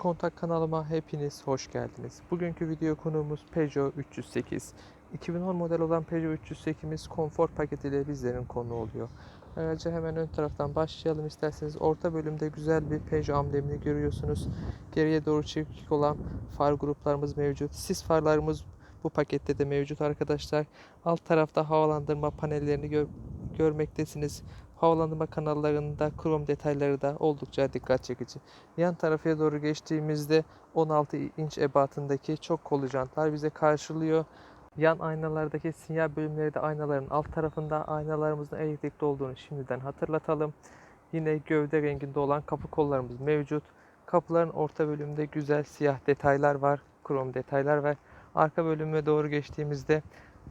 Kontak kanalıma hepiniz hoş geldiniz. Bugünkü video konuğumuz Peugeot 308. 2010 model olan Peugeot 308'imiz konfor paketiyle bizlerin konu oluyor. Ayrıca hemen ön taraftan başlayalım isterseniz. Orta bölümde güzel bir Peugeot amblemini görüyorsunuz. Geriye doğru çekik olan far gruplarımız mevcut. Sis farlarımız bu pakette de mevcut arkadaşlar. Alt tarafta havalandırma panellerini gör- görmektesiniz. Havalandırma kanallarında krom detayları da oldukça dikkat çekici. Yan tarafa doğru geçtiğimizde 16 inç ebatındaki çok kolu jantlar bize karşılıyor. Yan aynalardaki sinyal bölümleri de aynaların alt tarafında aynalarımızın elektrikli olduğunu şimdiden hatırlatalım. Yine gövde renginde olan kapı kollarımız mevcut. Kapıların orta bölümünde güzel siyah detaylar var, krom detaylar var. Arka bölüme doğru geçtiğimizde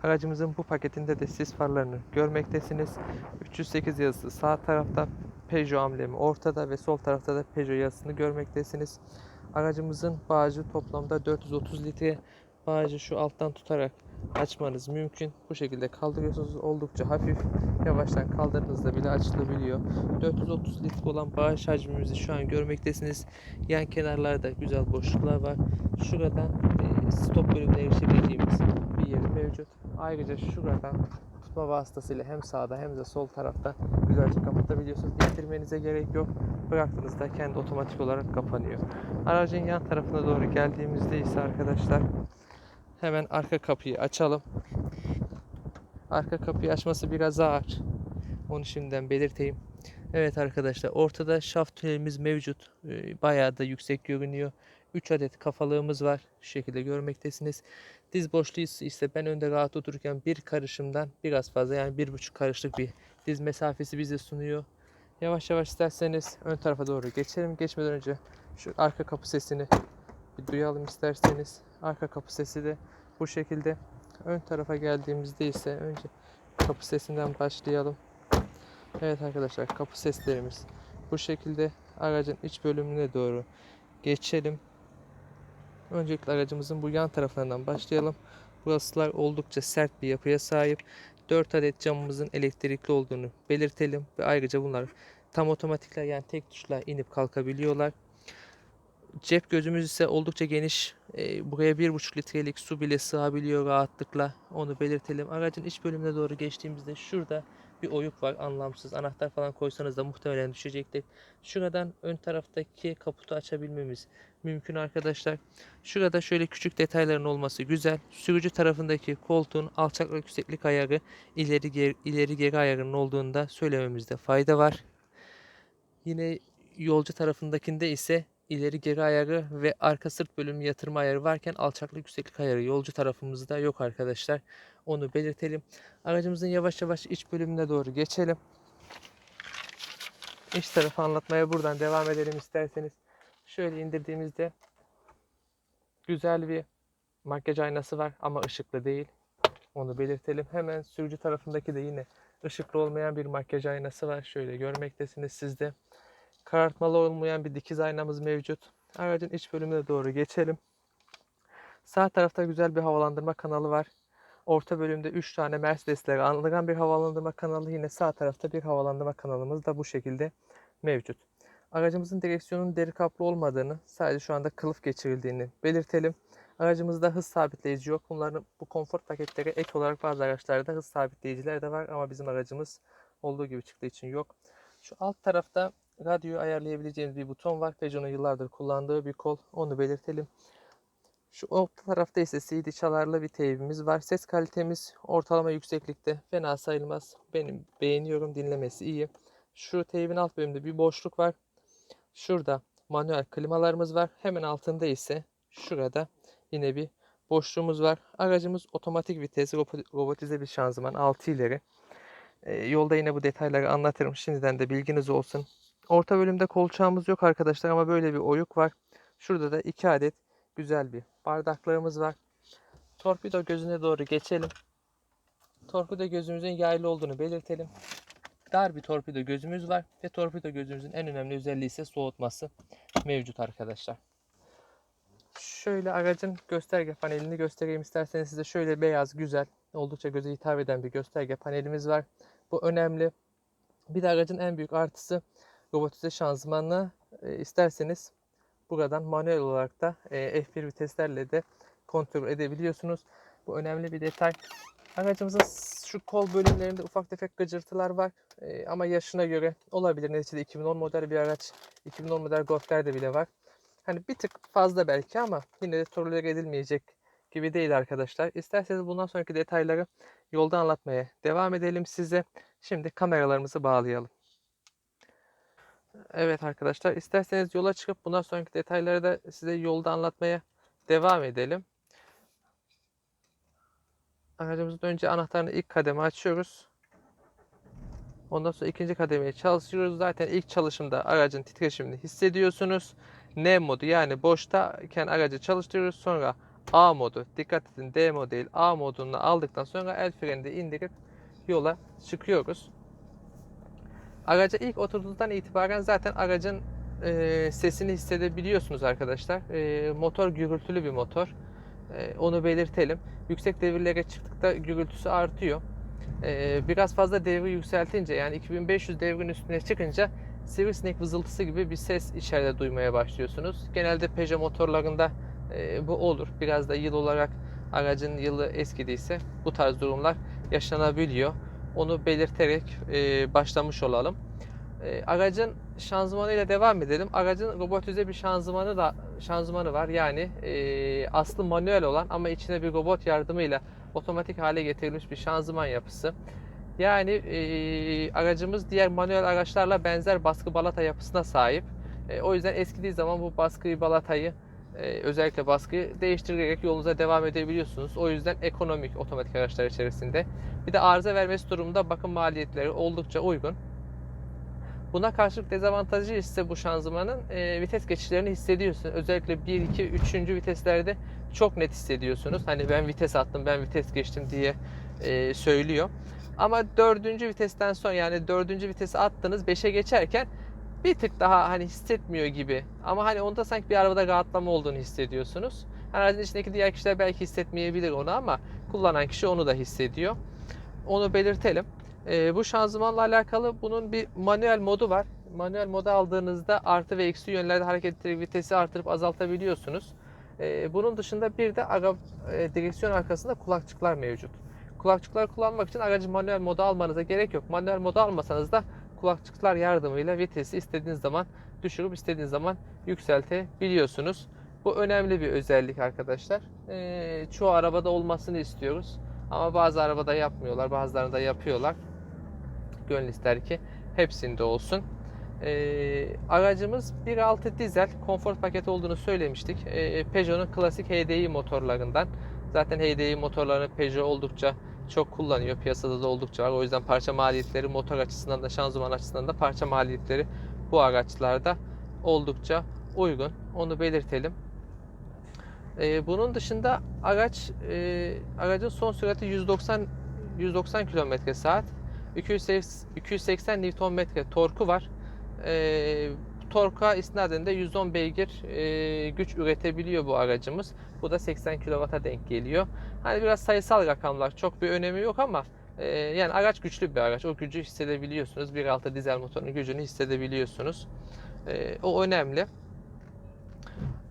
aracımızın bu paketinde de sis farlarını görmektesiniz. 308 yazısı sağ tarafta, Peugeot amblemi ortada ve sol tarafta da Peugeot yazısını görmektesiniz. Aracımızın bağcı toplamda 430 litre. Bağcı şu alttan tutarak açmanız mümkün. Bu şekilde kaldırıyorsunuz. Oldukça hafif. Yavaştan kaldırdığınızda bile açılabiliyor. 430 litre olan bağış hacmimizi şu an görmektesiniz. Yan kenarlarda güzel boşluklar var. Şuradan e, stop bölümüne erişebileceğimiz bir yeri mevcut. Ayrıca şuradan tutma vasıtasıyla hem sağda hem de sol tarafta güzelce kapatabiliyorsunuz. İttirmenize gerek yok. Bıraktığınızda kendi otomatik olarak kapanıyor. Aracın yan tarafına doğru geldiğimizde ise arkadaşlar hemen arka kapıyı açalım. Arka kapıyı açması biraz ağır. Onu şimdiden belirteyim. Evet arkadaşlar ortada şaft tünelimiz mevcut. Ee, Bayağı da yüksek görünüyor. 3 adet kafalığımız var. Şu şekilde görmektesiniz. Diz boşluğu ise ben önde rahat otururken bir karışımdan biraz fazla yani bir buçuk karışlık bir diz mesafesi bize sunuyor. Yavaş yavaş isterseniz ön tarafa doğru geçelim. Geçmeden önce şu arka kapı sesini bir duyalım isterseniz. Arka kapı sesi de bu şekilde. Ön tarafa geldiğimizde ise önce kapı sesinden başlayalım. Evet arkadaşlar kapı seslerimiz bu şekilde aracın iç bölümüne doğru geçelim. Öncelikle aracımızın bu yan taraflarından başlayalım. Burasılar oldukça sert bir yapıya sahip. 4 adet camımızın elektrikli olduğunu belirtelim ve ayrıca bunlar tam otomatikler yani tek tuşla inip kalkabiliyorlar. Cep gözümüz ise oldukça geniş. Ee, buraya 1,5 litrelik su bile sığabiliyor rahatlıkla. Onu belirtelim. Aracın iç bölümüne doğru geçtiğimizde şurada bir oyuk var anlamsız. Anahtar falan koysanız da muhtemelen düşecektir. Şuradan ön taraftaki kaputu açabilmemiz mümkün arkadaşlar. Şurada şöyle küçük detayların olması güzel. Sürücü tarafındaki koltuğun alçaklık yükseklik ayarı ileri geri, ileri geri ayarının olduğunu da söylememizde fayda var. Yine yolcu tarafındakinde ise ileri geri ayarı ve arka sırt bölümü yatırma ayarı varken alçaklık yükseklik ayarı yolcu tarafımızda yok arkadaşlar. Onu belirtelim. Aracımızın yavaş yavaş iç bölümüne doğru geçelim. İç tarafı anlatmaya buradan devam edelim isterseniz. Şöyle indirdiğimizde güzel bir makyaj aynası var ama ışıklı değil. Onu belirtelim. Hemen sürücü tarafındaki de yine ışıklı olmayan bir makyaj aynası var. Şöyle görmektesiniz siz de. Karartmalı olmayan bir dikiz aynamız mevcut. Aracın iç bölümüne doğru geçelim. Sağ tarafta güzel bir havalandırma kanalı var. Orta bölümde 3 tane Mercedes'leri andıran bir havalandırma kanalı. Yine sağ tarafta bir havalandırma kanalımız da bu şekilde mevcut. Aracımızın direksiyonun deri kaplı olmadığını, sadece şu anda kılıf geçirildiğini belirtelim. Aracımızda hız sabitleyici yok. Bunların bu konfor paketleri ek olarak bazı araçlarda hız sabitleyiciler de var ama bizim aracımız olduğu gibi çıktığı için yok. Şu alt tarafta radyoyu ayarlayabileceğimiz bir buton var. Peugeot'un yıllardır kullandığı bir kol. Onu belirtelim. Şu orta tarafta ise CD çalarlı bir teybimiz var. Ses kalitemiz ortalama yükseklikte. Fena sayılmaz. Benim beğeniyorum. Dinlemesi iyi. Şu teybin alt bölümünde bir boşluk var. Şurada manuel klimalarımız var. Hemen altında ise şurada yine bir boşluğumuz var. Aracımız otomatik vites, robo- robotize bir şanzıman 6 ileri. Ee, yolda yine bu detayları anlatırım. Şimdiden de bilginiz olsun. Orta bölümde kolçağımız yok arkadaşlar ama böyle bir oyuk var. Şurada da 2 adet güzel bir bardaklarımız var. Torpido gözüne doğru geçelim. Torpido gözümüzün yaylı olduğunu belirtelim. Dar bir torpido gözümüz var ve torpido gözümüzün en önemli özelliği ise soğutması mevcut arkadaşlar. Şöyle aracın gösterge panelini göstereyim isterseniz size şöyle beyaz güzel oldukça göze hitap eden bir gösterge panelimiz var. Bu önemli. Bir de aracın en büyük artısı robotize şanzımanla e, isterseniz buradan manuel olarak da e, F1 viteslerle de kontrol edebiliyorsunuz. Bu önemli bir detay. Aracımızın şu kol bölümlerinde ufak tefek gıcırtılar var. E, ama yaşına göre olabilir. Neticede 2010 model bir araç. 2010 model Golf'lerde bile var. Hani bir tık fazla belki ama yine de tolere edilmeyecek gibi değil arkadaşlar. İsterseniz bundan sonraki detayları yolda anlatmaya devam edelim size. Şimdi kameralarımızı bağlayalım. Evet arkadaşlar isterseniz yola çıkıp bundan sonraki detayları da size yolda anlatmaya devam edelim. Aracımızın önce anahtarını ilk kademe açıyoruz. Ondan sonra ikinci kademeyi çalıştırıyoruz. Zaten ilk çalışımda aracın titreşimini hissediyorsunuz. N modu yani boştayken aracı çalıştırıyoruz. Sonra A modu. Dikkat edin D modu değil. A modunu aldıktan sonra el freni de indirip yola çıkıyoruz. Araca ilk oturduğunuzdan itibaren zaten aracın e, sesini hissedebiliyorsunuz arkadaşlar. E, motor gürültülü bir motor. E, onu belirtelim. Yüksek devirlere çıktıkta gürültüsü artıyor. E, biraz fazla devri yükseltince yani 2500 devrin üstüne çıkınca sivrisinek vızıltısı gibi bir ses içeride duymaya başlıyorsunuz. Genelde Peugeot motorlarında e, bu olur. Biraz da yıl olarak aracın yılı eskidiyse bu tarz durumlar yaşanabiliyor. Onu belirterek e, başlamış olalım. E, aracın şanzımanı ile devam edelim. Aracın robotize bir şanzımanı da şanzımanı var. Yani e, aslı manuel olan ama içine bir robot yardımıyla otomatik hale getirilmiş bir şanzıman yapısı. Yani e, aracımız diğer manuel araçlarla benzer baskı balata yapısına sahip. E, o yüzden eskidiği zaman bu baskıyı balatayı e, özellikle baskıyı değiştirerek yolunuza devam edebiliyorsunuz. O yüzden ekonomik otomatik araçlar içerisinde. Bir de arıza vermesi durumunda bakım maliyetleri oldukça uygun. Buna karşılık dezavantajı ise bu şanzımanın e, vites geçişlerini hissediyorsunuz. Özellikle 1, 2, 3. viteslerde çok net hissediyorsunuz. Hani ben vites attım, ben vites geçtim diye e, söylüyor. Ama dördüncü vitesten sonra yani dördüncü vitesi attınız 5'e geçerken bir tık daha hani hissetmiyor gibi. Ama hani onda sanki bir arabada rahatlama olduğunu hissediyorsunuz. Aracın içindeki diğer kişiler belki hissetmeyebilir onu ama kullanan kişi onu da hissediyor. Onu belirtelim. Ee, bu şanzımanla alakalı bunun bir manuel modu var. Manuel modu aldığınızda artı ve eksi yönlerde hareket ettirip vitesi artırıp azaltabiliyorsunuz. Ee, bunun dışında bir de ara, e, direksiyon arkasında kulakçıklar mevcut. Kulakçıklar kullanmak için aracı manuel moda almanıza gerek yok. Manuel moda almasanız da kulakçıklar yardımıyla vitesi istediğiniz zaman düşürüp istediğiniz zaman yükseltebiliyorsunuz. Bu önemli bir özellik arkadaşlar. Ee, çoğu arabada olmasını istiyoruz. Ama bazı arabada yapmıyorlar, bazılarında yapıyorlar. Gönül ister ki hepsinde olsun. Ee, aracımız 1.6 dizel konfor paketi olduğunu söylemiştik. Ee, Peugeot'un klasik HDI motorlarından. Zaten HDI motorlarını Peugeot oldukça çok kullanıyor. Piyasada da oldukça var. O yüzden parça maliyetleri motor açısından da şanzıman açısından da parça maliyetleri bu araçlarda oldukça uygun. Onu belirtelim. Ee, bunun dışında araç e, aracın son sürati 190 190 km saat. 280, 280 Nm torku var. E, torka isnaden de 110 beygir e, güç üretebiliyor bu aracımız. Bu da 80 kW'a denk geliyor. Hani biraz sayısal rakamlar çok bir önemi yok ama e, yani araç güçlü bir araç. O gücü hissedebiliyorsunuz. 1.6 dizel motorun gücünü hissedebiliyorsunuz. E, o önemli.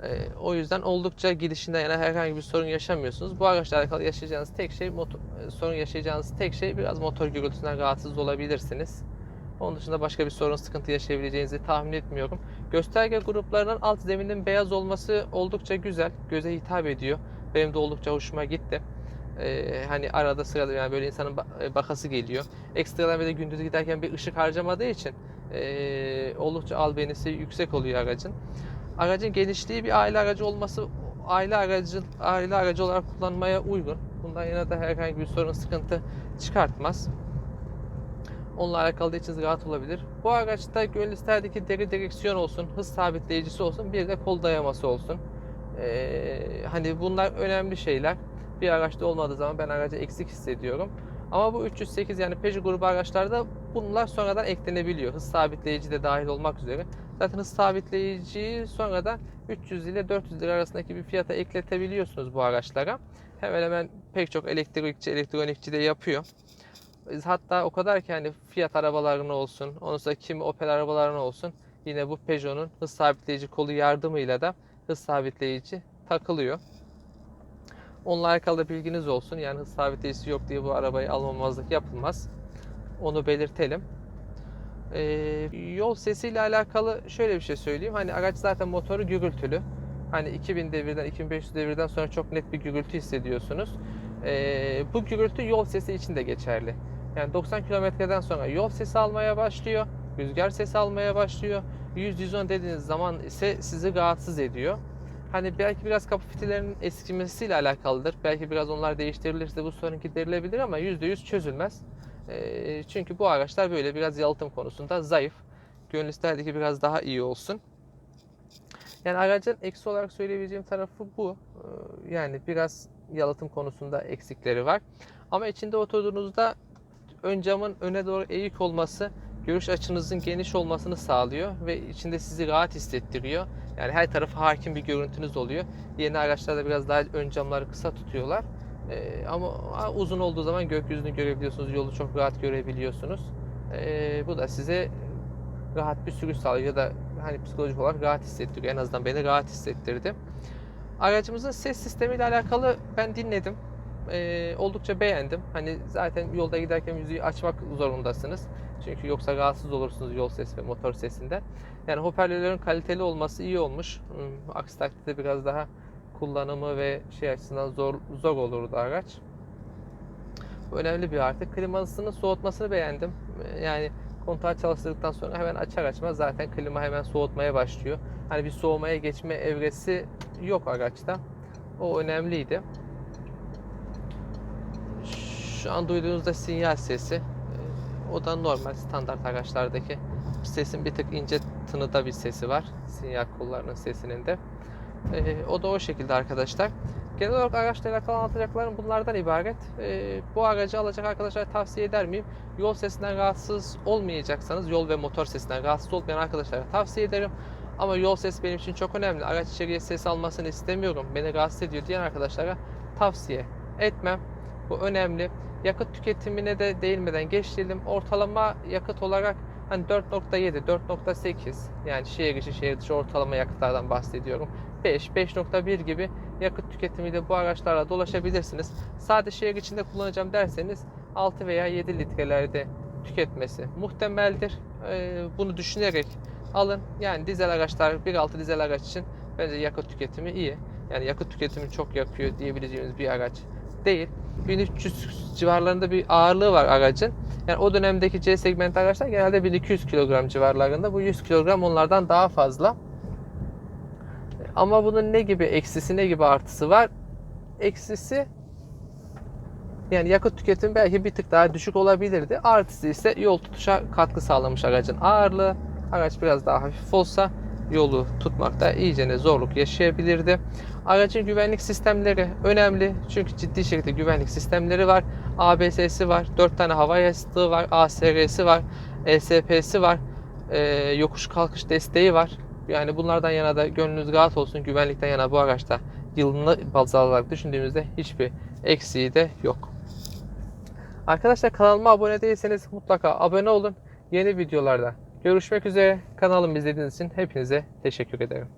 E, o yüzden oldukça gidişinde yani herhangi bir sorun yaşamıyorsunuz. Bu araçla alakalı yaşayacağınız tek şey motor, e, sorun yaşayacağınız tek şey biraz motor gürültüsünden rahatsız olabilirsiniz. Onun dışında başka bir sorun, sıkıntı yaşayabileceğinizi tahmin etmiyorum. Gösterge gruplarının alt zeminin beyaz olması oldukça güzel. Göze hitap ediyor. Benim de oldukça hoşuma gitti. Ee, hani arada sırada yani böyle insanın ba- bakası geliyor. Ekstradan bir de gündüz giderken bir ışık harcamadığı için ee, oldukça albenisi yüksek oluyor aracın. Aracın genişliği bir aile aracı olması aile aracı aile aracı olarak kullanmaya uygun. Bundan yana da herhangi bir sorun, sıkıntı çıkartmaz. Onunla alakalı da içiniz rahat olabilir. Bu araçta gönül isterdi ki deri direksiyon olsun, hız sabitleyicisi olsun, bir de kol dayaması olsun. Ee, hani bunlar önemli şeyler. Bir araçta olmadığı zaman ben aracı eksik hissediyorum. Ama bu 308 yani Peugeot grubu araçlarda bunlar sonradan eklenebiliyor. Hız sabitleyici de dahil olmak üzere. Zaten hız sabitleyiciyi sonradan 300 ile 400 lira arasındaki bir fiyata ekletebiliyorsunuz bu araçlara. Hemen hemen pek çok elektrikçi, elektronikçi de yapıyor. Hatta o kadar ki hani Fiat arabalarına olsun, ondan kimi Opel arabalarına olsun yine bu Peugeot'un hız sabitleyici kolu yardımıyla da hız sabitleyici takılıyor. Onunla alakalı bilginiz olsun. Yani hız sabitleyicisi yok diye bu arabayı almamazlık yapılmaz. Onu belirtelim. Ee, yol sesiyle alakalı şöyle bir şey söyleyeyim. Hani araç zaten motoru gürültülü. Hani 2000 devirden 2500 devirden sonra çok net bir gürültü hissediyorsunuz. Ee, bu gürültü yol sesi için de geçerli. Yani 90 kilometreden sonra yol sesi almaya başlıyor. Rüzgar sesi almaya başlıyor. 100-110 dediğiniz zaman ise sizi rahatsız ediyor. Hani belki biraz kapı fitilerinin eskimesiyle alakalıdır. Belki biraz onlar değiştirilirse bu sorun giderilebilir ama %100 çözülmez. Ee, çünkü bu araçlar böyle biraz yalıtım konusunda zayıf. Gönül isterdi ki biraz daha iyi olsun. Yani aracın eksi olarak söyleyebileceğim tarafı bu. Ee, Yani biraz yalıtım konusunda eksikleri var. Ama içinde oturduğunuzda ön camın öne doğru eğik olması görüş açınızın geniş olmasını sağlıyor ve içinde sizi rahat hissettiriyor. Yani her tarafı hakim bir görüntünüz oluyor. Yeni araçlarda biraz daha ön camları kısa tutuyorlar. Ee, ama uzun olduğu zaman gökyüzünü görebiliyorsunuz, yolu çok rahat görebiliyorsunuz. Ee, bu da size rahat bir sürüş sağlıyor ya da hani psikolojik olarak rahat hissettiriyor. En azından beni rahat hissettirdi. Aracımızın ses sistemiyle alakalı ben dinledim. Ee, oldukça beğendim. Hani zaten yolda giderken müziği açmak zorundasınız. Çünkü yoksa rahatsız olursunuz yol sesi ve motor sesinden. Yani hoparlörlerin kaliteli olması iyi olmuş. Hmm, Aksi takdirde biraz daha kullanımı ve şey açısından zor zor olurdu araç. Önemli bir artı. Klimasının soğutmasını beğendim. Yani kontağı çalıştırdıktan sonra hemen açar açmaz zaten klima hemen soğutmaya başlıyor. Hani bir soğumaya geçme evresi yok araçta. O önemliydi. Şu an duyduğunuzda sinyal sesi. Ee, O da normal standart araçlardaki sesin bir tık ince tınıda bir sesi var. Sinyal kollarının sesinin de. Ee, o da o şekilde arkadaşlar. Genel olarak araçla alakalı anlatacaklarım bunlardan ibaret. Ee, bu aracı alacak arkadaşlar tavsiye eder miyim? Yol sesinden rahatsız olmayacaksanız, yol ve motor sesinden rahatsız olmayan arkadaşlara tavsiye ederim. Ama yol sesi benim için çok önemli. Araç içeriye ses almasını istemiyorum. Beni rahatsız ediyor diyen arkadaşlara tavsiye etmem. Bu önemli. Yakıt tüketimine de değinmeden geçelim. Ortalama yakıt olarak hani 4.7, 4.8 yani şehir içi şehir dışı ortalama yakıtlardan bahsediyorum. 5, 5.1 gibi yakıt tüketimiyle bu araçlarla dolaşabilirsiniz. Sadece şehir içinde kullanacağım derseniz 6 veya 7 litrelerde tüketmesi muhtemeldir. Ee, bunu düşünerek alın. Yani dizel araçlar 1.6 dizel araç için bence yakıt tüketimi iyi. Yani yakıt tüketimi çok yakıyor diyebileceğimiz bir araç değil. 1300 civarlarında bir ağırlığı var aracın. Yani o dönemdeki C segment araçlar genelde 1200 kilogram civarlarında. Bu 100 kilogram onlardan daha fazla. Ama bunun ne gibi eksisi ne gibi artısı var? Eksisi yani yakıt tüketimi belki bir tık daha düşük olabilirdi. Artısı ise yol tutuşa katkı sağlamış aracın ağırlığı. Araç biraz daha hafif olsa yolu tutmakta iyicene zorluk yaşayabilirdi. Aracın güvenlik sistemleri önemli. Çünkü ciddi şekilde güvenlik sistemleri var. ABS'si var, 4 tane hava yastığı var, ASR'si var, ESP'si var, e, yokuş kalkış desteği var. Yani bunlardan yana da gönlünüz rahat olsun. Güvenlikten yana bu araçta yılını baz alarak düşündüğümüzde hiçbir eksiği de yok. Arkadaşlar kanalıma abone değilseniz mutlaka abone olun. Yeni videolarda görüşmek üzere. Kanalımı izlediğiniz için hepinize teşekkür ederim.